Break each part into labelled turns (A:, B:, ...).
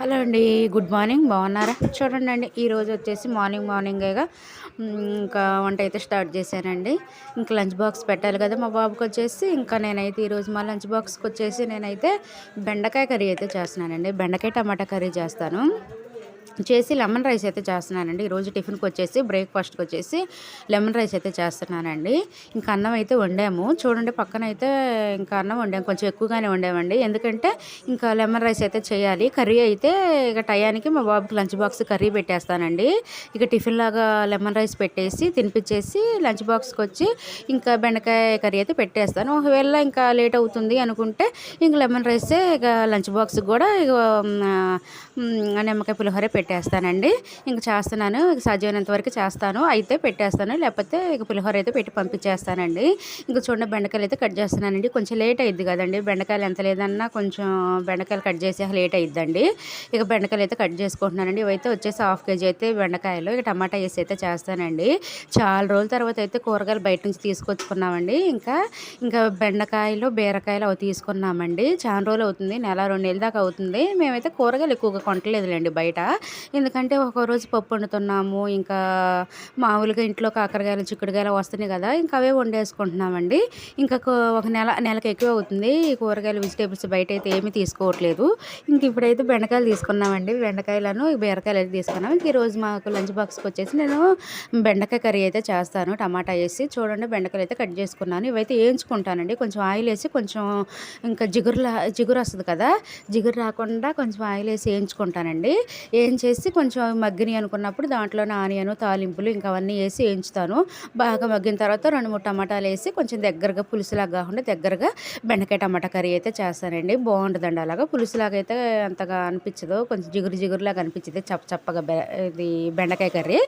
A: Hello అండి good morning బాగున్నారా? చూడండి అండి ఈరోజు వచ్చేసి మార్నింగ్ మార్నింగేగా ఇంకా వంట అయితే స్టార్ట్ చేశానండి. ఇంకా లంచ్ బాక్స్ పెట్టాలి కదా మా బాబుకి వచ్చేసి ఇంకా నేనైతే ఈరోజు మా లంచ్ బాక్స్కి వచ్చేసి నేనైతే బెండకాయ కర్రీ అయితే చేస్తున్నానండి. బెండకాయ టమాటా కర్రీ చేస్తాను. చేసి లెమన్ రైస్ అయితే చేస్తున్నానండి. ఈరోజు టిఫిన్కి వచ్చేసి బ్రేక్ఫాస్ట్కి వచ్చేసి లెమన్ రైస్ అయితే చేస్తున్నానండి. ఇంకా అన్నం అయితే వండాము. చూడండి పక్కన అయితే ఇంకా అన్నం వండాము. కొంచెం ఎక్కువగానే వండామండి. ఎందుకంటే ఇంకా లెమన్ రైస్ అయితే చేయాలి. కర్రీ అయితే ఇక టయానికి మా బాబుకి లంచ్ బాక్స్ కర్రీ పెట్టేస్తానండి. ఇక టిఫిన్ లాగా లెమన్ రైస్ పెట్టేసి తినిపించేసి లంచ్ బాక్స్కి వచ్చి ఇంకా బెండకాయ కర్రీ అయితే పెట్టేస్తాను. ఒకవేళ ఇంకా లేట్ అవుతుంది అనుకుంటే ఇంక లెమన్ రైసే ఇక లంచ్ బాక్స్కి కూడా ఇక నిమ్మకాయ పులిహోర పెట్టేస్తానండి. ఇంక చేస్తున్నాను. ఇక సాధ్యమైనంత వరకు చేస్తాను. అయితే పెట్టేస్తాను. లేకపోతే ఇక పులిహోర అయితే పెట్టి పంపించేస్తానండి. ఇంకా చూడండి బెండకాయలు అయితే కట్ చేస్తున్నానండి. కొంచెం లేట్ అయ్యిద్ది కదండి. బెండకాయలు ఎంత లేదన్నా కొంచెం బెండకాయలు కట్ చేసే లేట్ అయ్యిద్దండి. ఇక బెండకాయలు అయితే కట్ చేసుకుంటున్నానండి. ఇవైతే వచ్చేసి హాఫ్ కేజీ అయితే బెండకాయలు. ఇక టమాటా వేసి అయితే చేస్తానండి. చాలా రోజుల తర్వాత అయితే కూరగాయలు బయట నుంచి తీసుకొచ్చుకున్నామండి. ఇంకా ఇంకా బెండకాయలు బీరకాయలు అవి తీసుకున్నామండి. చాలా రోజులు అవుతుంది. నెల రెండు నెలల దాకా అవుతుంది. మేమైతే కూరగాయలు ఎక్కువగా కొంటలేదులేండి బయట. ఎందుకంటే ఒక రోజు పప్పు వండుతున్నాము ఇంకా మామూలుగా ఇంట్లో కాకరకాయలు చిక్కుడుకాయలు వస్తున్నాయి కదా ఇంకా అవే వండేసుకుంటున్నామండి. ఇంకా ఒక నెల నెలకు ఎక్కువ అవుతుంది. ఈ కూరగాయలు వెజిటేబుల్స్ బయట అయితే ఏమీ తీసుకోవట్లేదు. ఇంక ఇప్పుడైతే బెండకాయలు తీసుకున్నామండి. బెండకాయలను బీరకాయలు అయితే తీసుకున్నాం ఇంక ఈరోజు మాకు లంచ్ బాక్స్కి వచ్చేసి నేను బెండకాయ కర్రీ అయితే చేస్తాను టమాటా వేసి. చూడండి బెండకాయలు అయితే కట్ చేసుకున్నాను. ఇవైతే వేయించుకుంటానండి. కొంచెం ఆయిల్ వేసి కొంచెం ఇంకా జిగురులా జిగురు వస్తుంది కదా జిగురు రాకుండా కొంచెం ఆయిల్ వేసి వేయించుకుంటానండి. వేయించేసి కొంచెం మగ్గిని అనుకున్నప్పుడు దాంట్లో ఆనియన్ తాలింపులు ఇంకా అవన్నీ వేసి వేయించుతాను. బాగా మగ్గిన తర్వాత రెండు మూడు టమాటాలు వేసి కొంచెం దగ్గరగా పులుసులాగా కాకుండా దగ్గరగా బెండకాయ టమాటా కర్రీ అయితే చేస్తానండి. బాగుంటుందండి అలాగా. పులుసులాగా అయితే అంతగా అనిపించదు. కొంచెం జిగురు జిగురులాగా అనిపించింది. చప్ప చప్పగా ఇది బెండకాయ కర్రీ.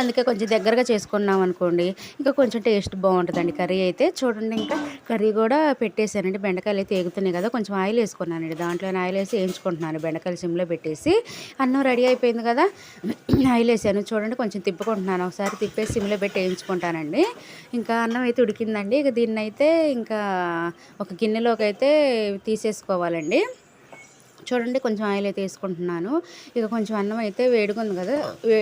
A: అందుకే కొంచెం దగ్గరగా చేసుకున్నాం అనుకోండి ఇంకా కొంచెం టేస్ట్ బాగుంటుందండి. కర్రీ అయితే చూడండి ఇంకా కర్రీ కూడా పెట్టేశానండి. బెండకాయలు అయితే ఎగుతున్నాయి కదా. కొంచెం ఆయిల్ వేసుకున్నానండి. దాంట్లో ఆయిల్ వేసి వేయించుకుంటున్నాను. బెండకాయలు సిమ్లో పెట్టేసి అన్నం రెడీ అయిపోయింది కదా? ఆయిల్ వేసాను చూడండి కొంచెం తిప్పుకుంటున్నాను. ఒకసారి తిప్పేసి సిమ్లో పెట్టి వేయించుకుంటానండి. ఇంకా అన్నం అయితే ఉడికిందండి. ఇక దీన్ని అయితే ఇంకా ఒక గిన్నెలోకి అయితే తీసేసుకోవాలండి. చూడండి కొంచెం ఆయిల్ అయితే వేసుకుంటున్నాను. ఇక కొంచెం అన్నం అయితే వేడుకుంది కదా? వే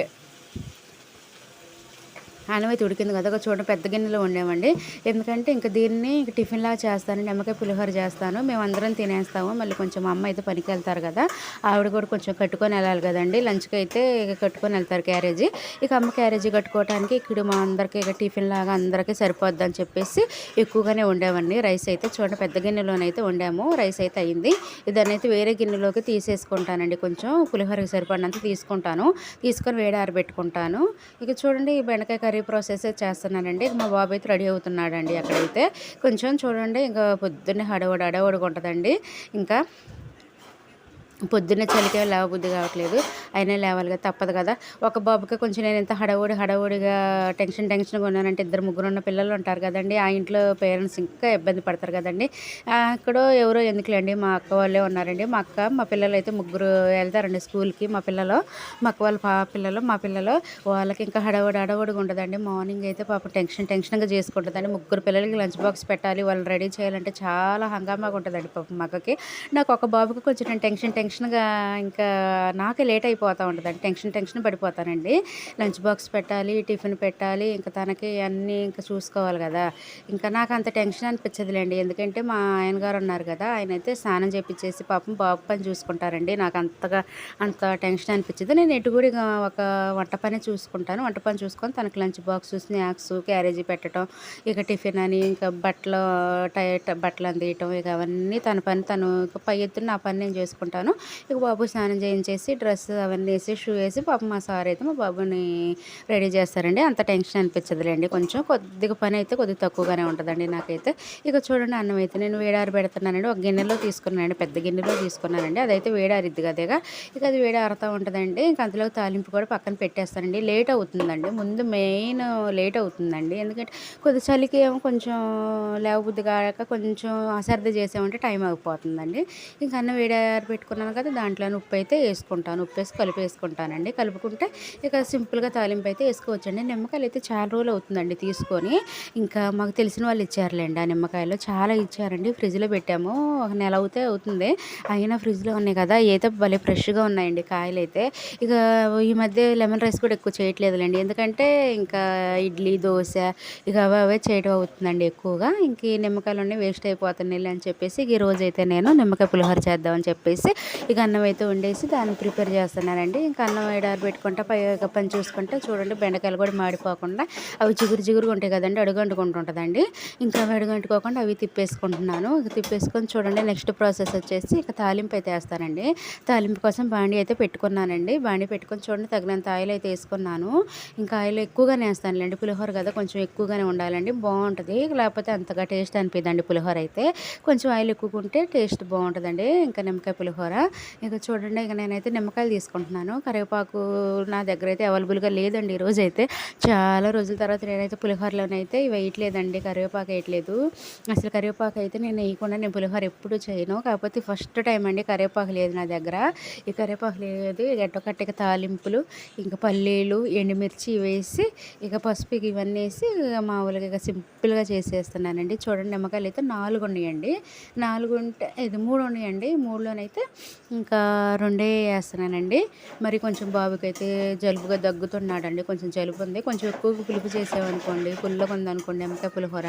A: అన్నం అయితే ఉడికింది కదా ఒక చూడండి పెద్ద గిన్నెలో వండామండి ఎందుకంటే ఇంకా దీన్ని టిఫిన్ లాగా చేస్తాను నిమ్మకాయ పులిహోర చేస్తాను. మేము అందరం తినేస్తాము మళ్ళీ కొంచెం అమ్మ అయితే పనికి వెళ్తారు కదా ఆవిడ కూడా కొంచెం కట్టుకొని వెళ్ళాలి కదండి. లంచ్కి అయితే ఇక కట్టుకొని వెళ్తారు క్యారేజీ. ఇక అమ్మ క్యారేజీ కట్టుకోవడానికి ఇక్కడ మా అందరికీ ఇక టిఫిన్ లాగా అందరికీ సరిపోద్ది అని చెప్పేసి ఎక్కువగానే వండామండి రైస్ అయితే చూడండి పెద్ద గిన్నెలోనైతే వండాము. రైస్ అయితే అయింది. దాన్ని అయితే వేరే గిన్నెలోకి తీసేసుకుంటానండి. కొంచెం పులిహోరకి సరిపడినంత తీసుకుంటాను. తీసుకొని వేడి ఆరబెట్టుకుంటాను. ఇక చూడండి ఈ బెండకాయ కర్రీ ప్రాసెస్ చేస్తున్నానండి మా బాబు అయితే రెడీ అవుతున్నాడండి అక్కడైతే. కొంచెం చూడండి ఇంకా పొద్దున్నే హడవడి హడవడుగా ఉంటుందండి. ఇంకా పొద్దున్నే చలికే లేవబుద్ధి కావట్లేదు. అయినా లేవాలి కదా తప్పదు కదా. ఒక బాబుకి కొంచెం నేను ఎంత హడవుడి హడవుడిగా టెన్షన్ టెన్షన్గా ఉన్నానంటే ఇద్దరు ముగ్గురు ఉన్న పిల్లలు ఉంటారు కదండి. ఆ ఇంట్లో పేరెంట్స్ ఇంకా ఇబ్బంది పడతారు కదండి. అక్కడ ఎవరో ఎందుకులేండి మా అక్క వాళ్ళే ఉన్నారండి. మా అక్క మా పిల్లలు అయితే ముగ్గురు వెళ్తారండి స్కూల్కి. మా పిల్లలు మా అక్క వాళ్ళ పా పిల్లలు మా పిల్లలు వాళ్ళకి ఇంకా హడవుడి హడవుడిగా ఉండదండి. మార్నింగ్ అయితే పాప టెన్షన్ టెన్షన్గా చేసుకుంటుందండి. ముగ్గురు పిల్లలకి లంచ్ బాక్స్ పెట్టాలి వాళ్ళని రెడీ చేయాలంటే చాలా హంగామాగా ఉంటుందండి పాప మా అక్కకి. నాకు ఒక బాబుకి కొంచెం టెన్షన్ టెన్షన్ టెన్షన్గా ఇంకా నాకే లేట్ అయిపోతూ ఉంటుందండి టెన్షన్ టెన్షన్ పడిపోతానండి. లంచ్ బాక్స్ పెట్టాలి టిఫిన్ పెట్టాలి ఇంకా తనకి అన్నీ ఇంకా చూసుకోవాలి కదా. ఇంకా నాకు అంత టెన్షన్ అనిపించదులేండి. ఎందుకంటే మా ఆయన గారు ఉన్నారు కదా ఆయన అయితే స్నానం చేపించేసి పాపం బాబు పని చూసుకుంటారండి. నాకు అంతగా అంత టెన్షన్ అనిపించదు. నేను ఎటు కూడా ఒక వంట పని చూసుకుంటాను. వంట పని చూసుకొని తనకి లంచ్ బాక్స్ స్నాక్స్ క్యారేజీ పెట్టడం ఇక టిఫిన్ అని ఇంకా బట్టలు టైట్ బట్టలు అందియటం ఇక అవన్నీ తన పని. తను పై ఎత్తున నా పని నేను చేసుకుంటాను. ఇక బాబు స్నానం చేయించేసి డ్రెస్ అవన్నీ వేసి షూ వేసి పాప మా సార్ అయితే మా బాబుని రెడీ చేస్తారండి. అంత టెన్షన్ అనిపించదులేండి. కొంచెం కొద్దిగా పని అయితే కొద్దిగా తక్కువగానే ఉంటుందండి నాకైతే. ఇక చూడండి అన్నం అయితే నేను వేడారి పెడుతున్నానండి. ఒక గిన్నెలో తీసుకున్నానండి. పెద్ద గిన్నెలో తీసుకున్నానండి. అదైతే వేడారిద్ది కదేగా ఇక. అది వేడారుతూ ఉంటుందండి. ఇంక అందులో తాలింపు కూడా పక్కన పెట్టేస్తానండి. లేట్ అవుతుందండి. ముందు మెయిన్ లేట్ అవుతుందండి. ఎందుకంటే కొద్ది చలికి ఏమో కొంచెం లేవబుద్ధి కాక కొంచెం అసర్ది చేసామంటే టైం అయిపోతుందండి ఇంక అన్నం వేడారు పెట్టుకున్నాను. వేసుకున్నాను కదా దాంట్లోనే ఉప్పు అయితే వేసుకుంటాను. ఉప్పు వేసి కలిపి వేసుకుంటానండి. కలుపుకుంటే ఇక సింపుల్గా తాలింపు అయితే వేసుకోవచ్చండి. నిమ్మకాయలు అయితే చాలా రోజులు అవుతుందండి తీసుకొని. ఇంకా మాకు తెలిసిన వాళ్ళు ఇచ్చారులేండి. ఆ నిమ్మకాయలు చాలా ఇచ్చారండి. ఫ్రిడ్జ్లో పెట్టాము. ఒక నెల అవుతే అవుతుంది. అయినా ఫ్రిడ్జ్లో ఉన్నాయి కదా ఏదో భలే ఫ్రెష్గా ఉన్నాయండి కాయలు అయితే ఇక ఈ మధ్య లెమన్ రైస్ కూడా ఎక్కువ చేయట్లేదులేండి. ఎందుకంటే ఇంకా ఇడ్లీ దోశ ఇక అవి అవే చేయడం అవుతుందండి ఎక్కువగా. ఇంక ఈ నిమ్మకాయలు వేస్ట్ అయిపోతున్నాయి అని చెప్పేసి ఈ రోజు అయితే నేను నిమ్మకాయ పులిహోర చేద్దామని చెప్పేసి ఇక అన్నం అయితే వండేసి దాన్ని ప్రిపేర్ చేస్తున్నానండి. ఇంకా అన్నం ఏడారు పెట్టుకుంటా పై పని చూసుకుంటే చూడండి బెండకాయలు కూడా మాడిపోకుండా అవి చిగురు చిగురుగా ఉంటాయి కదండి అడుగంటుకుంటుంటుందండి ఇంకా అవి అడుగంటుకోకుండా అవి తిప్పేసుకుంటున్నాను. ఇక తిప్పేసుకొని చూడండి నెక్స్ట్ ప్రాసెస్ వచ్చేసి ఇక తాలింపు అయితే వేస్తానండి. తాలింపు కోసం బాండి అయితే పెట్టుకున్నానండి. బాండి పెట్టుకొని చూడండి తగినంత ఆయిల్ అయితే వేసుకున్నాను. ఇంకా ఆయిల్ ఎక్కువగానే వేస్తానులేండి. పులిహోర కదా కొంచెం ఎక్కువగానే ఉండాలండి. బాగుంటుంది. లేకపోతే అంతగా టేస్ట్ అనిపిద్దండి పులిహోర అయితే. కొంచెం ఆయిల్ ఎక్కువ ఉంటే టేస్ట్ బాగుంటుందండి. ఇంకా నిమ్మకాయ పులిహోర ఇక చూడండి ఇక నేనైతే నిమ్మకాయలు తీసుకుంటున్నాను. కరివేపాకు నా దగ్గర అయితే అవైలబుల్గా లేదండి ఈరోజు అయితే చాలా రోజుల తర్వాత నేనైతే పులిహోరలోనైతే ఇవి వేయట్లేదండి కరివేపాకు వేయట్లేదు. అసలు కరివేపాకు అయితే నేను వేయకుండా నేను పులిహోర ఎప్పుడు చేయను. కాకపోతే ఫస్ట్ టైం అండి కరివేపాకు లేదు నా దగ్గర. ఈ కరివేపాకు లేదు ఎట్టొకట్టిక తాలింపులు ఇంకా పల్లీలు ఎండుమిర్చి వేసి ఇక పసుపు ఇవన్నీ వేసి ఇక మామూలుగా ఇక సింపుల్గా చేసేస్తున్నానండి. చూడండి నిమ్మకాయలు అయితే నాలుగు ఉన్నాయండి నాలుగు ఉంటే ఇది మూడు ఉన్నాయండి మూడులోనైతే ఇంకా రెండే వేస్తున్నానండి. మరి కొంచెం బాబుకైతే జలుబుగా దగ్గుతున్నాడండి. కొంచెం జలుబు ఉంది. కొంచెం ఎక్కువ పులుపు చేసామనుకోండి పుల్లగా ఉందనుకోండి నిమ్మకాయ పులిహోర?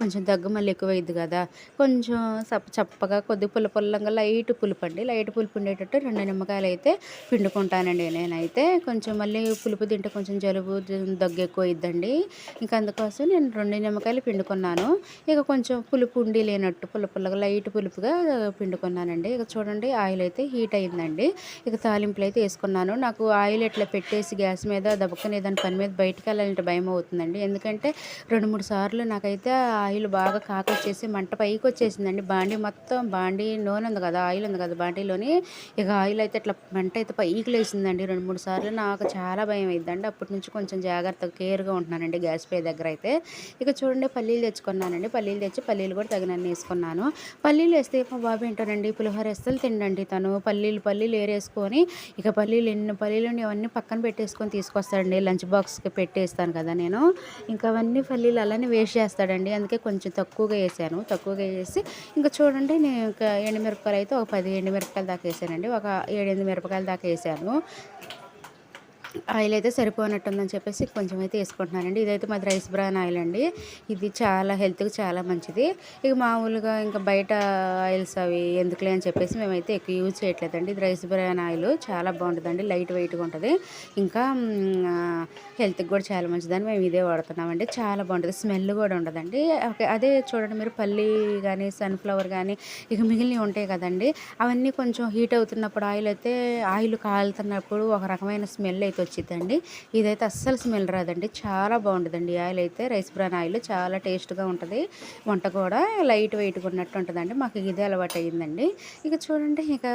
A: కొంచెం దగ్గు మళ్ళీ ఎక్కువైద్ది కదా. కొంచెం చప్ప చప్పగా కొద్ది పుల్ల పుల్లంగా లైట్ పులుపు అండి లైట్ పులుపు ఉండేటట్టు రెండు నిమ్మకాయలు అయితే పిండుకుంటానండి నేనైతే. కొంచెం మళ్ళీ పులుపు తింటే కొంచెం జలుబు దగ్గు ఎక్కువ అయిద్దండి ఇంకా అందుకోసం నేను రెండు నిమ్మకాయలు పిండుకున్నాను. ఇక కొంచెం పులుపు ఉండి లేనట్టు పుల్ల పుల్లగా లైట్ పులుపుగా పిండుకున్నానండి. ఇక చూడండి ఆయిల్ అయితే హీట్ అయిందండి. ఇక తాలింపులు అయితే వేసుకున్నాను. నాకు ఆయిల్ ఇట్లా పెట్టేసి గ్యాస్ మీద దబ్బకని ఏదైనా పని మీద బయటకు వెళ్ళాలంటే భయం అవుతుందండి. ఎందుకంటే రెండు మూడు సార్లు నాకైతే ఆయిల్ బాగా కాకొచ్చేసి మంట పైకి వచ్చేసిందండి. బాండీ మొత్తం బాండీ నూనె ఉంది కదా ఆయిల్ ఉంది కదా బాండీలోని ఇక ఆయిల్ అయితే ఇట్లా మంట అయితే పైకి లేచిందండి. రెండు మూడు సార్లు నాకు చాలా భయం అయిందండి అప్పటి నుంచి కొంచెం జాగ్రత్తగా కేర్గా ఉంటున్నానండి గ్యాస్ పే దగ్గర అయితే. ఇక చూడండి పల్లీలు తెచ్చుకున్నానండి. పల్లీలు తెచ్చి పల్లీలు కూడా తగినన్ని వేసుకున్నాను. పల్లీలు వేస్తే మా బాబు ఏంటోనండి పులిహోర వేస్తే తినండి తను పల్లీలు పల్లీలు ఏరేసుకొని ఇక పల్లీలు ఎన్ని పల్లీలు అవన్నీ పక్కన పెట్టేసుకొని తీసుకొస్తాడండి. లంచ్ బాక్స్కి పెట్టేస్తాను కదా నేను. ఇంకా అవన్నీ పల్లీలు అలానే వేస్ట్ చేస్తాడండి. అందుకే కొంచెం తక్కువగా వేసాను. తక్కువగా వేసి ఇంకా చూడండి నేను ఇంకా ఎండుమిరపకాయలు అయితే ఒక పది ఎండుమిరపకాయలు దాకా వేసానండి. ఒక ఏడెనిమిది మిరపకాయలు దాకా వేసాను. ఆయిల్ అయితే సరిపోనట్టుందని చెప్పేసి కొంచెం అయితే వేసుకుంటున్నానండి. ఇదైతే మాది రైస్ బ్రాన్ ఆయిల్ అండి. ఇది చాలా హెల్త్కి చాలా మంచిది. ఇక మామూలుగా ఇంకా బయట ఆయిల్స్ అవి ఎందుకులే అని చెప్పేసి మేమైతే ఎక్కువ యూజ్ చేయట్లేదండి. ఇది రైస్ బ్రాన్ ఆయిల్ చాలా బాగుంటుందండి. లైట్ వెయిట్గా ఉంటుంది. ఇంకా హెల్త్కి కూడా చాలా మంచిదని మేము ఇదే వాడుతున్నామండి. చాలా బాగుంటుంది. స్మెల్ కూడా ఉండదండి. ఓకే అదే చూడండి మీరు పల్లి కానీ సన్ఫ్లవర్ కానీ ఇక మిగిలినవి ఉంటాయి కదండి. అవన్నీ కొంచెం హీట్ అవుతున్నప్పుడు ఆయిల్ అయితే ఆయిల్ కాలుతున్నప్పుడు ఒక రకమైన స్మెల్ అయితే వచ్చిందండి ఇదైతే అస్సలు స్మెల్ రాదండి. చాలా బాగుంటుందండి. ఆయిల్ అయితే రైస్ బ్రాన్ ఆయిల్ చాలా టేస్ట్గా ఉంటుంది. వంట కూడా లైట్ వెయిట్గా ఉన్నట్టు ఉంటుందండి. మాకు ఇదే అలవాటు అయ్యిందండి ఇక చూడండి ఇక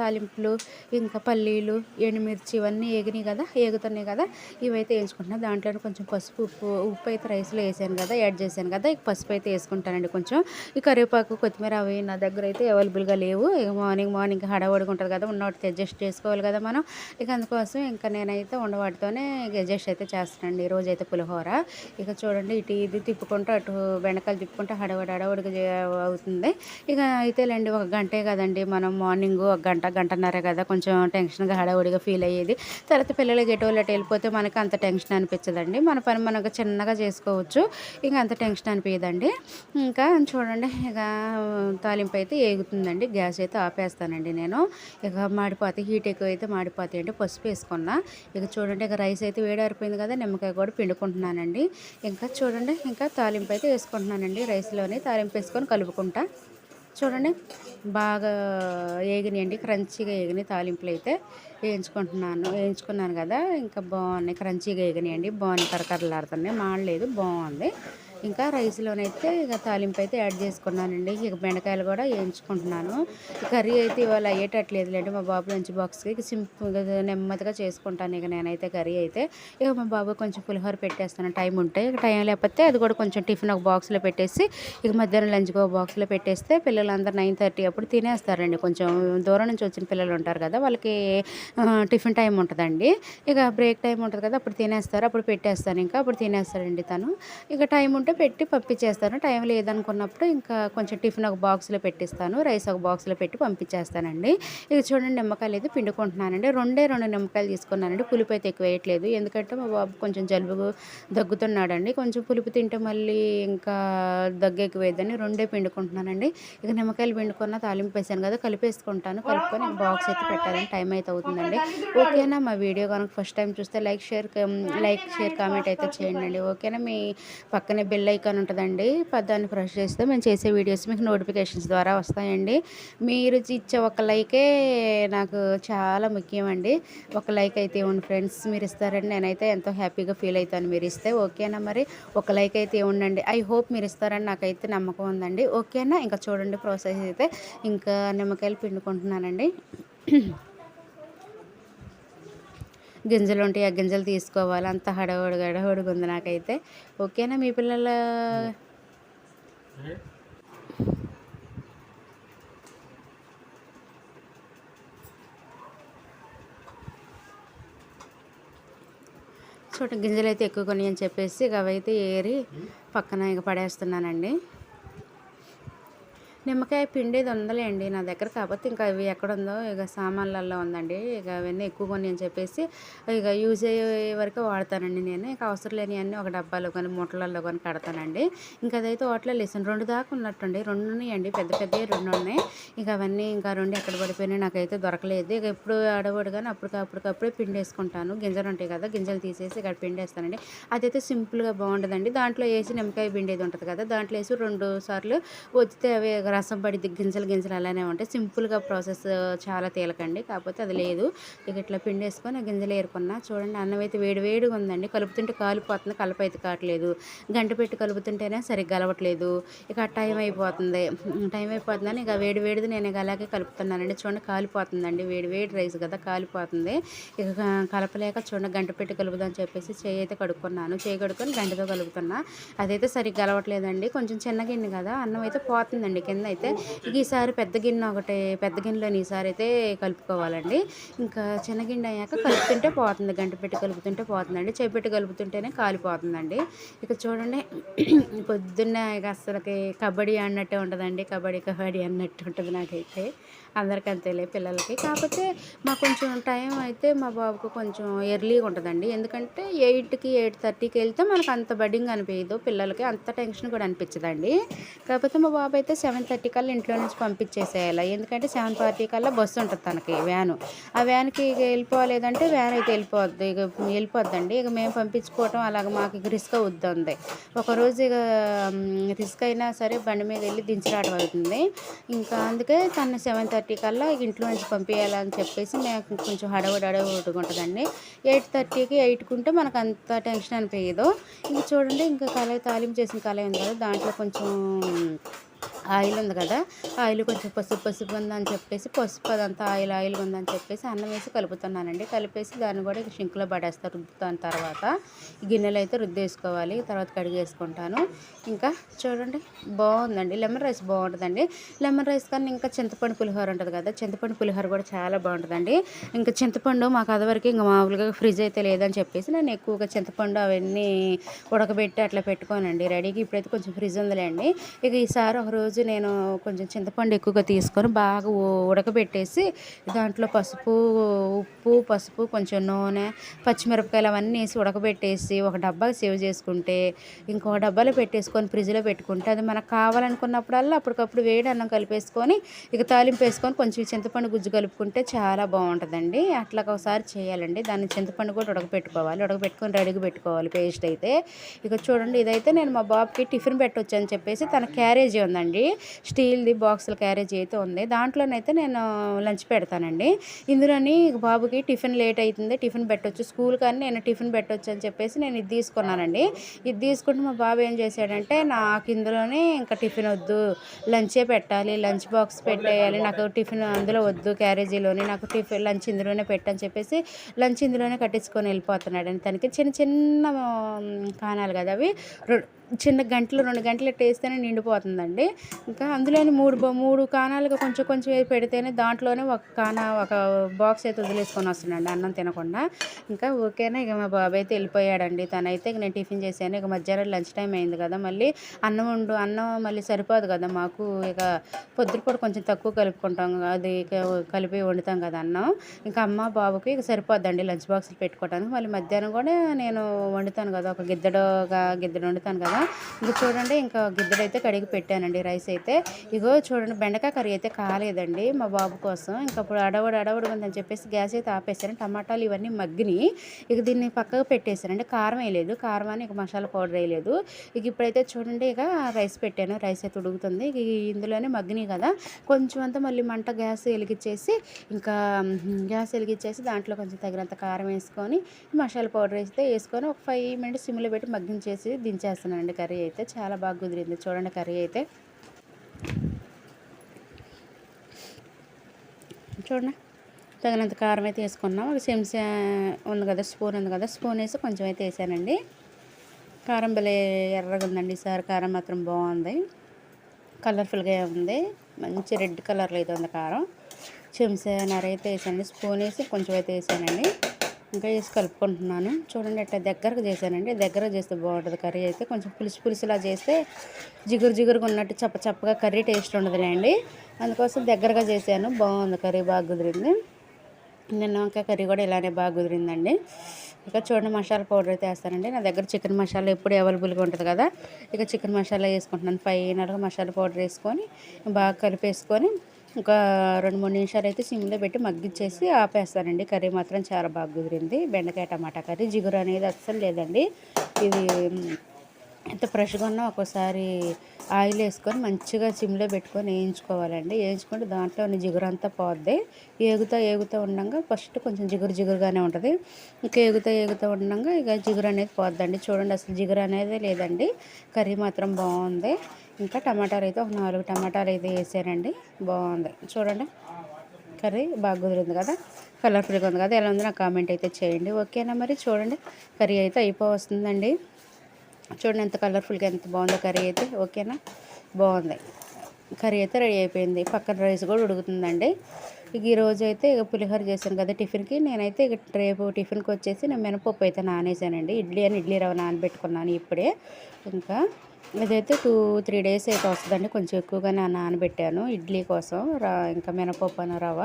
A: తాలింపులు ఇంకా పల్లీలు ఎండుమిర్చి ఇవన్నీ ఏగినాయి కదా ఏగుతున్నాయి కదా ఇవైతే వేయించుకుంటున్నాను దాంట్లో కొంచెం పసుపు ఉప్పు ఉప్పు అయితే రైస్లో వేసాను కదా యాడ్ చేశాను కదా ఇక పసుపు అయితే వేసుకుంటానండి కొంచెం. ఈ కరివేపాకు కొత్తిమీర అవి నా దగ్గర అయితే అవైలబుల్గా లేవు. ఇక మార్నింగ్ మార్నింగ్ హడావడిగా ఉంటుంది కదా ఉన్నవాటితో అడ్జస్ట్ చేసుకోవాలి కదా మనం. ఇక అందుకోసం ఇంకా నేనైతే అయితే ఉండవాటితోనే గజెస్ట్ అయితే చేస్తానండి ఈరోజు అయితే పులిహోర. ఇక చూడండి ఇటు ఇది తిప్పుకుంటూ అటు బెండకాయలు తిప్పుకుంటూ హడవడి హడవడిగా అవుతుంది. ఇక అయితే లేండి ఒక గంటే కదండి. మనం మార్నింగ్ ఒక గంట గంటన్నర కదా కొంచెం టెన్షన్గా హడవడిగా ఫీల్ అయ్యేది. తర్వాత పిల్లలు గెటోళ్ళు అటు వెళ్ళిపోతే మనకి అంత టెన్షన్ అనిపించదండి. మన పని మనకు చిన్నగా చేసుకోవచ్చు. ఇంకా అంత టెన్షన్ అనిపించదండి ఇంకా చూడండి ఇక తాలింపు అయితే ఏగుతుందండి. గ్యాస్ అయితే ఆపేస్తానండి నేను. ఇక మాడిపోతే హీట్ ఎక్కువ అయితే మాడిపోతాయి అంటే పసుపు వేసుకున్నా. ఇక చూడండి ఇక రైస్ అయితే వేడారిపోయింది కదా నిమ్మకాయ కూడా పిండుకుంటున్నానండి. ఇంకా చూడండి ఇంకా తాలింపు అయితే వేసుకుంటున్నానండి రైస్లోనే తాలింపు వేసుకొని కలుపుకుంటా. చూడండి బాగా ఏగినాయండి క్రంచీగా ఏగినాయి తాలింపులు అయితే. వేయించుకుంటున్నాను వేయించుకున్నాను కదా ఇంకా బాగున్నాయి క్రంచీగా ఏగినాయండి బాగున్నాయి కరకరలాడుతున్నాయి మాడలేదు బాగుంది. ఇంకా రైస్లోనైతే ఇక తాలింపు అయితే యాడ్ చేసుకున్నానండి. ఇక బెండకాయలు కూడా వేయించుకుంటున్నాను. కర్రీ అయితే ఇవాళ అయ్యేటట్లేదులేండి. మా బాబు లంచ్ బాక్స్కి ఇక సింపుల్గా నెమ్మదిగా చేసుకుంటాను ఇక నేనైతే కర్రీ అయితే. ఇక మా బాబు కొంచెం పులిహోర పెట్టేస్తాను. టైం ఉంటే ఇక టైం లేకపోతే అది కూడా కొంచెం టిఫిన్ ఒక బాక్స్లో పెట్టేసి ఇక మధ్యాహ్నం లంచ్కి ఒక బాక్స్లో పెట్టేస్తే పిల్లలందరూ నైన్ థర్టీ అప్పుడు తినేస్తారండి. కొంచెం దూరం నుంచి వచ్చిన పిల్లలు ఉంటారు కదా వాళ్ళకి టిఫిన్ టైం ఉంటుందండి. ఇక బ్రేక్ టైం ఉంటుంది కదా అప్పుడు తినేస్తారు. అప్పుడు పెట్టేస్తాను ఇంకా. అప్పుడు తినేస్తారండి తను. ఇక టైం ఉంటే పెట్టి పంపించేస్తాను. టైం లేదనుకున్నప్పుడు ఇంకా కొంచెం టిఫిన్ ఒక బాక్స్లో పెట్టిస్తాను. రైస్ ఒక బాక్స్లో పెట్టి పంపించేస్తానండి. ఇక చూడండి నిమ్మకాయలు అయితే పిండుకుంటున్నానండి. రెండే రెండు నిమ్మకాయలు తీసుకున్నానండి. పులుపు అయితే ఎక్కువ వేయట్లేదు. ఎందుకంటే మా బాబు కొంచెం జలుబు దగ్గుతున్నాడండి. కొంచెం పులుపు తింటే మళ్ళీ ఇంకా దగ్గు ఎక్కువేదని రెండే పిండుకుంటున్నానండి. ఇక నిమ్మకాయలు పిండుకున్న తాలింపు వేసాను కదా కలిపేసుకుంటాను. కలుపుకొని బాక్స్ అయితే పెట్టాలని టైం అయితే అవుతుందండి. ఓకేనా? మా వీడియో కనుక ఫస్ట్ టైం చూస్తే like share like share comment అయితే చేయండి అండి. ఓకేనా? మీ పక్కనే బెల్ ఐకాన్ ఉంటుందండి. పద్దాన్ని ప్రెస్ చేస్తే మేము చేసే వీడియోస్ మీకు నోటిఫికేషన్స్ ద్వారా వస్తాయండి. మీరు ఇచ్చే ఒక లైకే నాకు చాలా ముఖ్యం అండి ఒక లైక్ అయితే ఇవ్వండి ఫ్రెండ్స్ మీరు ఇస్తారని నేనైతే ఎంతో హ్యాపీగా ఫీల్ అవుతాను. మీరు ఇస్తే ఓకేనా మరి? ఒక లైక్ అయితే ఇవ్వండి ఐ హోప్ మీరు ఇస్తారని నాకైతే నమ్మకం ఉందండి. ఓకేనా? ఇంకా చూడండి ప్రాసెస్ అయితే. ఇంకా నిమ్మకాయలు పిండుకుంటున్నానండి. గింజలు ఉంటాయి ఆ గింజలు తీసుకోవాలి. అంత హడవుడు గడవుడుగా ఉంది నాకైతే. ఓకేనా మీ పిల్లల? చూడండి గింజలు అయితే ఎక్కువ కొని అని చెప్పేసి ఇక అవైతే ఏరి పక్కన ఇక పడేస్తున్నానండి. నిమ్మకాయ పిండేది ఉందలేండి నా దగ్గర. కాకపోతే ఇంకా అవి ఎక్కడ ఉందో ఇక సామాన్లలో ఉందండి. ఇక అవన్నీ ఎక్కువ కొని అని చెప్పేసి ఇక యూజ్ అయ్యే వరకు వాడతానండి నేను. ఇక అవసరం లేని అన్నీ ఒక డబ్బాలో కానీ మూటలలో కానీ కడతానండి. ఇంకా అదైతే వాటిలో లేసాను రెండు దాకా ఉన్నట్టుండి. రెండు ఉన్నాయండి. పెద్ద పెద్దవి రెండు ఉన్నాయి. ఇక అవన్నీ ఇంకా రెండు ఎక్కడ పడిపోయినాయి నాకైతే దొరకలేదు. ఇక ఎప్పుడు ఆడవాడు కానీ అప్పటికి అప్పటికప్పుడే పిండేసుకుంటాను. గింజలు ఉంటాయి కదా గింజలు తీసేసి ఇక్కడ పిండేస్తానండి. అదైతే సింపుల్గా బాగుంటుందండి దాంట్లో వేసి నిమ్మకాయ పిండేది ఉంటుంది కదా దాంట్లో వేసి రెండు సార్లు వచ్చితే అవి రసం పడి గింజలు గింజలు అలానే ఉంటాయి. సింపుల్గా ప్రాసెస్ చాలా తేలకండి. కాకపోతే అది లేదు. ఇక ఇట్లా పిండేసుకొని ఆ గింజలు ఏరుకున్నా చూడండి అన్నం అయితే వేడి వేడిగా ఉందండి. కలుపుతుంటే కాలిపోతుంది కలప అయితే కావట్లేదు. గంట పెట్టి కలుపుతుంటేనే సరిగ్గా కలవట్లేదు. ఇక టైం అయిపోతుంది. టైం అయిపోతుందని ఇక వేడి వేడిది నేను ఇక అలాగే కలుపుతున్నానండి. చూడండి కాలిపోతుందండి. వేడి వేడి రైస్ కదా కాలిపోతుంది. ఇక కలపలేక చూడండి గంట పెట్టి కలుపుదని చెప్పేసి చేయి అయితే కడుక్కున్నాను. చేయి కడుక్కొని గంటతో కలుపుతున్నా. అదైతే సరిగ్గా కలవట్లేదండి. కొంచెం చిన్న గిన్నె కదా అన్నం అయితే పోతుందండి. కింద అయితే ఇక ఈసారి పెద్ద గిన్నె ఒకటి పెద్ద గిన్నెలోని ఈసారి అయితే కలుపుకోవాలండి. ఇంకా చిన్న గిన్నె అయ్యాక కలుపుతుంటే పోతుంది గంట పెట్టి కలుపుతుంటే పోతుందండి. చేయి పెట్టి కలుపుతుంటేనే కాలిపోతుందండి. ఇక చూడండి పొద్దున్న ఇక అసలుకి కబడ్డీ అన్నట్టే ఉంటుందండి కబడ్డీ కబడ్డీ అన్నట్టు ఉంటుంది నాకైతే. అందరికీ అంతేలే పిల్లలకి. కాకపోతే మాకు కొంచెం టైం అయితే మా బాబుకు కొంచెం ఎర్లీగా ఉంటుందండి. ఎందుకంటే ఎయిట్కి ఎయిట్ థర్టీకి వెళ్తే మనకు అంత బడ్డింగ్ అనిపించదు పిల్లలకి అంత టెన్షన్ కూడా అనిపించదండి. కాకపోతే మా బాబు అయితే సెవెన్ థర్టీ కల్లా ఇంట్లో నుంచి పంపించేసేయాలి. ఎందుకంటే సెవెన్ ఫార్టీ కల్లా బస్సు ఉంటుంది తనకి వ్యాను. ఆ వ్యాన్కి ఇక వెళ్ళిపోలేదంటే వ్యాన్ అయితే వెళ్ళిపోద్ది. ఇక వెళ్ళిపోద్దండి. ఇక మేము పంపించుకోవటం అలాగ మాకు ఇక రిస్క్ అవుతుంది ఒకరోజు ఇక రిస్క్ అయినా సరే బండి మీద వెళ్ళి దించరాటం అవుతుంది. ఇంకా అందుకే తను సెవెన్ థర్టీ థర్టీ కల్లా ఇంట్లో నుంచి పంపించాలని చెప్పేసి మేము కొంచెం హడవడి హడవుడిగా ఉంటుందండి. ఎయిట్ థర్టీకి ఎయిట్ కుంటే మనకు అంత టెన్షన్ అనిపించదు ఇంకా చూడండి ఇంకా కళాయి తాలింపు చేసిన కళాయి ఉంది కదా దాంట్లో కొంచెం ఆయిల్ ఉంది కదా ఆయిల్ కొంచెం పసుపు పసుపు ఉందని చెప్పేసి పసుపు అదంతా ఆయిల్ ఆయిల్ ఉందని చెప్పేసి అన్నం వేసి కలుపుతున్నానండి. కలిపేసి దాన్ని కూడా షింక్లో పడేస్తారు రుద్దుతాను తర్వాత. గిన్నెలు అయితే రుద్దేసుకోవాలి తర్వాత కడిగేసుకుంటాను. ఇంకా చూడండి బాగుందండి. లెమన్ రైస్ బాగుంటుందండి. లెమన్ రైస్ కానీ ఇంకా చింతపండు పులిహోర ఉంటుంది కదా చింతపండు పులిహోర కూడా చాలా బాగుంటుందండి. ఇంకా చింతపండు మాకు అదివరకు ఇంకా మామూలుగా ఫ్రిడ్జ్ అయితే లేదని చెప్పేసి నేను ఎక్కువగా చింతపండు అవన్నీ ఉడకబెట్టి అట్లా పెట్టుకోనండి. రెడీగా ఇప్పుడైతే కొంచెం ఫ్రిడ్జ్ ఉందిలేండి. ఇక ఈసారి ఒక రోజు నేను కొంచెం చింతపండు ఎక్కువగా తీసుకొని బాగా ఉడకబెట్టేసి దాంట్లో పసుపు ఉప్పు పసుపు కొంచెం నూనె పచ్చిమిరపకాయలు అవన్నీ వేసి ఉడకబెట్టేసి ఒక డబ్బాకి సేవ్ చేసుకుంటే ఇంకో డబ్బాలో పెట్టేసుకొని ఫ్రిడ్జ్లో పెట్టుకుంటే అది మనకు కావాలనుకున్నప్పుడల్లా అప్పటికప్పుడు వేడి అన్నం కలిపేసుకొని ఇక తాలింపు వేసుకొని కొంచెం చింతపండు గుజ్జు కలుపుకుంటే చాలా బాగుంటుందండి. అట్లా ఒకసారి చేయాలండి. దాన్ని చింతపండు కూడా ఉడకబెట్టుకోవాలి. ఉడకబెట్టుకొని రెడీగా పెట్టుకోవాలి పేస్ట్ అయితే. ఇక చూడండి ఇదైతే నేను మా బాబుకి టిఫిన్ పెట్టొచ్చు అని చెప్పేసి తన క్యారేజీ ఉందండి. ఉందండి స్టీల్ది బాక్సులు క్యారేజ్ అయితే ఉంది. దాంట్లోనైతే నేను లంచ్ పెడతానండి. ఇందులోని బాబుకి టిఫిన్ లేట్ అవుతుంది టిఫిన్ పెట్టొచ్చు. స్కూల్ కానీ నేను టిఫిన్ పెట్టొచ్చు అని చెప్పేసి నేను ఇది తీసుకున్నానండి. ఇది తీసుకుంటే మా బాబు ఏం చేశాడంటే నాకు ఇందులోనే ఇంకా టిఫిన్ వద్దు. లంచే పెట్టాలి. లంచ్ బాక్స్ పెట్టేయాలి. నాకు టిఫిన్ అందులో వద్దు క్యారేజీలోని. నాకు టిఫిన్ లంచ్ ఇందులోనే పెట్టని చెప్పేసి లంచ్ ఇందులోనే కట్టించుకొని వెళ్ళిపోతున్నాడు అని తనకి చిన్న చిన్న కానాలు కదా అవి. చిన్న గంటలు రెండు గంటలు వేస్తేనే నిండిపోతుందండి. ఇంకా అందులోనే మూడు మూడు కానాలుగా కొంచెం కొంచెం పెడితేనే దాంట్లోనే ఒక కానా ఒక బాక్స్ అయితే వదిలేసుకొని వస్తున్నాండి అన్నం తినకుండా. ఇంకా ఓకేనా ఇక మా బాబాయ్ అయితే వెళ్ళిపోయాడండి. తనైతే ఇక నేను టిఫిన్ చేశాను. ఇక మధ్యాహ్నం లంచ్ టైం అయింది కదా మళ్ళీ అన్నం వండు అన్నం మళ్ళీ సరిపోదు కదా మాకు. ఇక పొద్దుపూట కొంచెం తక్కువ కలుపుకుంటాం. అది కలిపి వండుతాం కదా అన్నం. ఇంకా అమ్మ బాబుకి ఇక సరిపోద్దండి లంచ్ బాక్స్లు పెట్టుకోవడానికి మళ్ళీ మధ్యాహ్నం కూడా నేను వండుతాను కదా ఒక గిద్దడుగా గిద్దడు వండుతాను కదా. ఇంకా చూడండి ఇంకా గిద్దడైతే కడిగి పెట్టానండి రైస్ అయితే. ఇగో చూడండి బెండకాయ కర్రీ అయితే కాలేదండి మా బాబు కోసం. ఇంకా ఇప్పుడు అడవడు అడవడు ఉందని చెప్పేసి గ్యాస్ అయితే ఆపేసాను టమాటాలు ఇవన్నీ మగ్గిని ఇక దీన్ని పక్కకు పెట్టేశానండి కారం వేయలేదు. కారం అని ఇక మసాలా పౌడర్ వేయలేదు. ఇక ఇప్పుడైతే చూడండి ఇక రైస్ పెట్టాను. రైస్ అయితే ఉడుకుతుంది. ఇక ఇందులోనే మగ్గినాయి కదా. కొంచెం అంతా మళ్ళీ మంట గ్యాస్ వెలిగించేసి ఇంకా గ్యాస్ వెలిగించేసి దాంట్లో కొంచెం తగినంత కారం వేసుకొని మసాలా పౌడర్ వేస్తే వేసుకొని ఒక ఫైవ్ మినిట్స్ సిమ్లో పెట్టి మగ్గించేసి దించేస్తానండి కుదిరింది కర్రీ అయితే చాలా బాగా కుదిరింది. చూడండి కర్రీ అయితే. చూడండి. తగినంత కారం అయితే వేసుకున్నాం. ఒక చెంచా ఉంది కదా స్పూన్ ఉంది కదా స్పూన్ వేసి కొంచెం అయితే వేసానండి. కారం భలే ఎర్రగా ఉందండి. ఈసారి కారం మాత్రం బాగుంది. కలర్ఫుల్గా ఉంది. మంచి రెడ్ కలర్లో అయితే ఉంది కారం. చెంచా నర అయితే వేసానండి. స్పూన్ వేసి కొంచెం అయితే వేసానండి. ఇంకా వేసి కలుపుకుంటున్నాను. చూడండి అట్లా దగ్గరకు చేశానండి. దగ్గర చేస్తే బాగుంటుంది. కర్రీ అయితే కొంచెం పులుసు పులుసులా చేస్తే జిగురు జిగురుగా ఉన్నట్టు చప్ప చప్పగా కర్రీ టేస్ట్ ఉండదులేండి. అందుకోసం దగ్గరగా చేశాను. బాగుంది. కర్రీ బాగా కుదిరింది. నిన్న వంకాయ కర్రీ కూడా ఇలానే బాగా కుదిరిందండి. ఇక చూడండి మసాలా పౌడర్ అయితే వేస్తానండి. నా దగ్గర చికెన్ మసాలా ఎప్పుడు అవైలబుల్గా ఉంటుంది కదా. ఇక చికెన్ మసాలా వేసుకుంటున్నాను. ఫైనల్గా మసాలా పౌడర్ వేసుకొని బాగా కలిపేసుకొని ఒక రెండు మూడు నిమిషాలు అయితే సిమ్లో పెట్టి మగ్గిచ్చేసి ఆపేస్తానండి. కర్రీ మాత్రం చాలా బాగా కుదిరింది. బెండకాయ టమాటా కర్రీ జిగురు అనేది అస్సలు లేదండి. ఇది ఎంత ఫ్రెష్గా ఉన్నా ఒక్కోసారి ఆయిల్ వేసుకొని మంచిగా సిమ్లో పెట్టుకొని వేయించుకోవాలండి. వేయించుకుంటే దాంట్లో ఉన్న జిగురు అంతా పోద్ది. ఏగుతా ఏగుతూ ఉండగా ఫస్ట్ కొంచెం జిగురు జిగురుగానే ఉంటుంది. ఇంకా ఏగుతా ఏగుతూ ఉండగా ఇక జిగురు అనేది పోద్దండి. చూడండి అసలు జిగురు అనేది లేదండి. కర్రీ మాత్రం బాగుంది. ఇంకా టమాటాలు అయితే ఒక నాలుగు టమాటాలు అయితే వేసానండి బాగుంది. చూడండి. కర్రీ బాగా కుదిరింది కదా. కలర్ఫుల్గా ఉంది కదా. ఎలా ఉంది నాకు కామెంట్ అయితే చేయండి. ఓకేనా మరి? చూడండి. కర్రీ అయితే అయిపో వస్తుందండి చూడండి ఎంత కలర్ఫుల్గా ఎంత బాగుందో కర్రీ అయితే. ఓకేనా? బాగుంది. కర్రీ అయితే రెడీ అయిపోయింది. పక్కన రైస్ కూడా ఉడుకుతుందండి. ఇక ఈరోజు అయితే ఇక పులిహోర చేశాను కదా టిఫిన్కి. నేనైతే ఇక రేపు టిఫిన్కి వచ్చేసి నేను మినపప్పు అయితే నానేసానండి. ఇడ్లీ అని ఇడ్లీ రవ్వ నానబెట్టుకున్నాను ఇప్పుడే. ఇంకా ఇదైతే టూ త్రీ డేస్ అయితే వస్తుందండి. కొంచెం ఎక్కువగానే నానబెట్టాను. ఇడ్లీ కోసం రా ఇంకా మినపప్పు రవ్వ.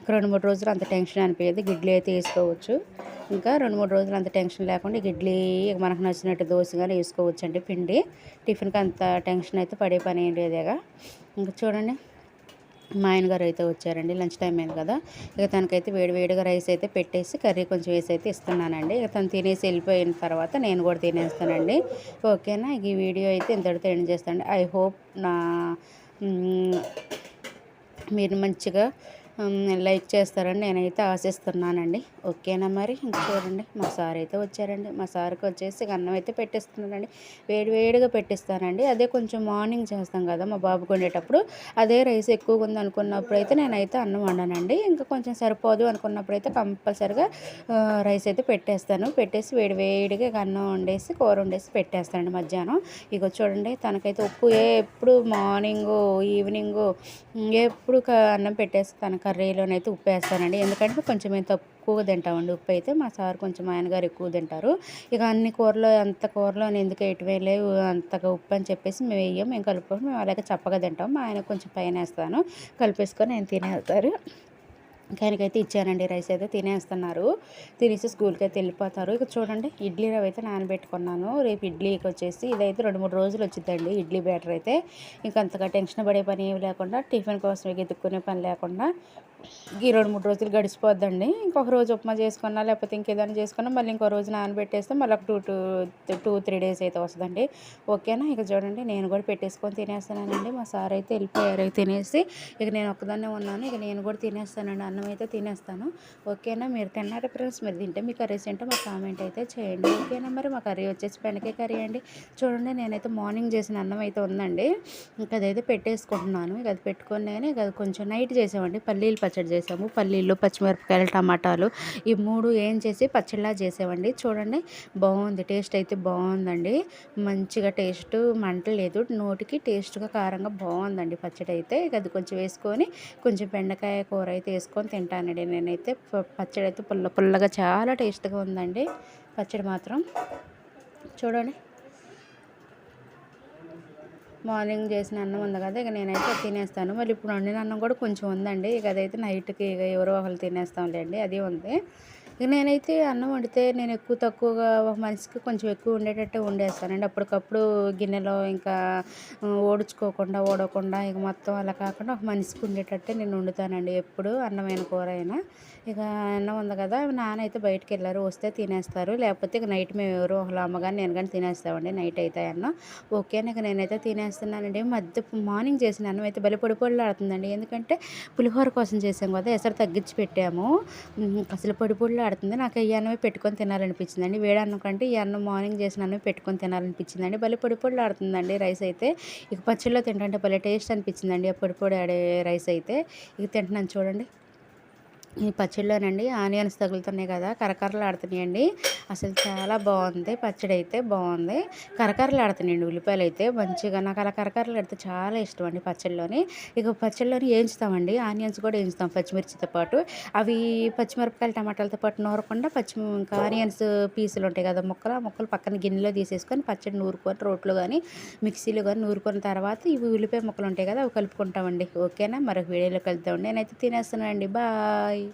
A: ఇంకా రెండు మూడు రోజులు అంత టెన్షన్ అనిపించదు గిడ్లీ అయితే వేసుకోవచ్చు. ఇంకా రెండు మూడు రోజులు అంత టెన్షన్ లేకుండా ఇడ్లీ మనకు నచ్చినట్టు దోశ కానీ వేసుకోవచ్చు అండి పిండి టిఫిన్కి అంత టెన్షన్ అయితే పడే పని ఏం లేదేగా. ఇంకా చూడండి. మా ఆయనగారు అయితే వచ్చారండి లంచ్ టైం అయింది కదా. ఇక తనకైతే వేడి వేడిగా రైస్ అయితే పెట్టేసి కర్రీ కొంచెం వేసి అయితే ఇస్తున్నానండి. ఇక తను తినేసి వెళ్ళిపోయిన తర్వాత నేను కూడా తినేస్తానండి. ఓకేనా? ఈ వీడియో అయితే ఇంతటితో ఎండ్ చేస్తానండి. ఐ హోప్ నా మీరు మంచిగా లైక్ చేస్తారని నేనైతే ఆశిస్తున్నానండి. ఓకేనా మరి? ఇంకా చూడండి. మా సార్ అయితే వచ్చారండి. మా సార్కి వచ్చేసి అన్నం అయితే పెట్టిస్తున్నానండి. వేడి వేడిగా పెట్టిస్తానండి. అదే కొంచెం మార్నింగ్ చేస్తాం కదా మా బాబు కొండేటప్పుడు అదే రైస్ ఎక్కువగా ఉంది అనుకున్నప్పుడు అయితే నేనైతే అన్నం వండానండి. ఇంకా కొంచెం సరిపోదు అనుకున్నప్పుడు అయితే కంపల్సరిగా రైస్ అయితే పెట్టేస్తాను. పెట్టేసి వేడి వేడిగా అన్నం వండేసి కూర వండేసి పెట్టేస్తానండి మధ్యాహ్నం. ఇక చూడండి తనకైతే ఉప్పు ఎప్పుడు మార్నింగు ఈవినింగు ఎప్పుడు అన్నం పెట్టేసి తనకు కర్రీలోనైతే ఉప్పు వేస్తానండి ఎందుకంటే కొంచెం మేము తక్కువగా తింటామండి ఉప్పు అయితే మా సార్ కొంచెం ఆయన గారు ఎక్కువ తింటారు. ఇక అన్ని కూరలో అంత కూరలో ఎందుకు వేయటమే అంతగా ఉప్పు అని చెప్పేసి మేము వేయం మేము కలుపుకొని మేము అలాగే చప్పగా తింటాం. మా ఆయన కొంచెం పైన వేస్తాను. కలిపేసుకొని ఆయన తినేస్తారు. ఆయనకైతే ఇచ్చానండి రైస్ అయితే తినేస్తున్నారు. తినేసి స్కూల్కి అయితే వెళ్ళిపోతారు. ఇక చూడండి ఇడ్లీ రవ్వ అయితే నానబెట్టుకున్నాను. రేపు ఇడ్లీకి వచ్చేసి ఇదైతే రెండు మూడు రోజులు వచ్చిందండి ఇడ్లీ బ్యాటర్ అయితే. ఇంకంతగా అంతగా టెన్షన్ పడే పని ఏమి లేకుండా టిఫిన్ కోసం ఎత్తుక్కునే పని లేకుండా ఈ రెండు మూడు రోజులు గడిచిపోద్దండి. ఇంకొక రోజు ఉప్మా చేసుకున్నా లేకపోతే ఇంకేదైనా చేసుకున్నా మళ్ళీ ఇంకో రోజు నానబెట్టేస్తే మళ్ళీ ఒక two two two three days అయితే వస్తుందండి. ఓకేనా? ఇక చూడండి నేను కూడా పెట్టేసుకొని తినేస్తానండి మా సార్ అయితే వెళ్ళిపోయారు. తినేసి ఇక నేను ఒక్కదాన్నే ఉన్నాను. ఇక నేను కూడా తినేస్తానండి. అన్నం అయితే తినేస్తాను. ఓకేనా? మీరు తిన్నారా ఫ్రెండ్స్? మీరు తింటే మీ కర్రీస్ ఏంటో మా కామెంట్ అయితే చేయండి. ఓకేనా? మరి మా కర్రీ వచ్చేసి బెండకాయ కర్రీ అండి. చూడండి నేనైతే మార్నింగ్ చేసిన అన్నం అయితే ఉందండి. ఇంకా అదైతే పెట్టేసుకుంటున్నాను. ఇక అది పెట్టుకుని ఇక అది కొంచెం నైట్ చేసామండి పల్లీలు పచ్చడి చేసాము. పల్లీలు పచ్చిమిరపకాయలు టమాటాలు ఈ మూడు ఏం చేసి పచ్చడిలా చేసామండి చూడండి బాగుంది. టేస్ట్ అయితే బాగుందండి. మంచిగా టేస్ట్ మంట లేదు. నోటికి టేస్ట్గా కారంగా బాగుందండి పచ్చడి అయితే. అది కొంచెం వేసుకొని కొంచెం బెండకాయ కూర అయితే వేసుకొని తింటానండి నేనైతే. పచ్చడి అయితే పుల్ల పుల్లగా చాలా టేస్ట్గా ఉందండి. పచ్చడి మాత్రం. చూడండి. మార్నింగ్ చేసిన అన్నం ఉంది కదా ఇక నేనైతే తినేస్తాను. మళ్ళీ ఇప్పుడు వండిన అన్నం కూడా కొంచెం ఉందండి. ఇక అదైతే నైట్కి ఇక ఎవరో ఒకరు తినేస్తాంలేండి అది ఉంది. ఇక నేనైతే అన్నం వండితే నేను ఎక్కువ తక్కువగా ఒక మనిషికి కొంచెం ఎక్కువ ఉండేటట్టు వండేస్తానండి. అప్పటికప్పుడు గిన్నెలో ఇంకా ఓడుచుకోకుండా ఓడించుకోకుండా ఓడకుండా ఇక మొత్తం అలా కాకుండా ఒక మనిషికి ఉండేటట్టే నేను వండుతానండి. ఎప్పుడు అన్నమైన కూర అయినా. ఇక అన్నం ఉంది కదా నాన్న అయితే బయటకు వెళ్ళారు వస్తే తినేస్తారు. లేకపోతే ఇక నైట్ మేము ఎవరు ఒకళ్ళు అమ్మగారు నేను కానీ తినేస్తామండి. నైట్ అయితే అన్నం. ఓకే ఇక నేనైతే తినేస్తున్నానండి. మధ్య మార్నింగ్ చేసిన అన్నం అయితే బలి పొడి పొడిలాడుతుందండి. ఎందుకంటే పులిహోర కోసం చేసాం కదా ఎసరు తగ్గించి పెట్టాము. అసలు పొడి పొడిలు ఆడుతుంది నాకు ఈ అన్నమే పెట్టుకొని తినాలనిపించిందండి. వేడి అన్నం కంటే ఈ అన్నం మార్నింగ్ చేసిన అన్నం పెట్టుకొని తినాలనిపించిందండి. భలే పొడి పొడి ఆడుతుందండి రైస్ అయితే. ఇక పచ్చళ్ళలో తింటుంటే భలే టేస్ట్ అనిపించిందండి ఆ పొడి పొడి ఆడే రైస్ అయితే. ఇక తింటున్నాను చూడండి. ఈ పచ్చడిలోనండి ఆనియన్స్ తగులుతున్నాయి కదా కరకరలు ఆడుతున్నాయండి. అసలు చాలా బాగుంది పచ్చడి అయితే బాగుంది. కరకరలు ఆడుతున్నాయండి ఉల్లిపాయలు అయితే మంచిగా. నాకు అలా కరకరలు ఆడితే చాలా ఇష్టం అండి పచ్చడిలోని ఇక పచ్చడిలోని వేయించుతామండి ఆనియన్స్ కూడా వేయించుతాం పచ్చిమిర్చితో పాటు. అవి పచ్చిమిరపకాయలు టమాటాలతో పాటు నూరకుండా పచ్చి ఇంకా ఆనియన్స్ పీసులు ఉంటాయి కదా ముక్కలు ఆ ముక్కలు పక్కన గిన్నెలో తీసేసుకొని పచ్చడి నూరుకొని రోట్లో కానీ మిక్సీలో కానీ నూరుకున్న తర్వాత ఇవి ఉల్లిపాయ ముక్కలు ఉంటాయి కదా అవి కలుపుకుంటామండి. ఓకేనా? మరొక వీడియోలో కలుద్దామండి నేనైతే తినేస్తున్నానండి. బాయ్.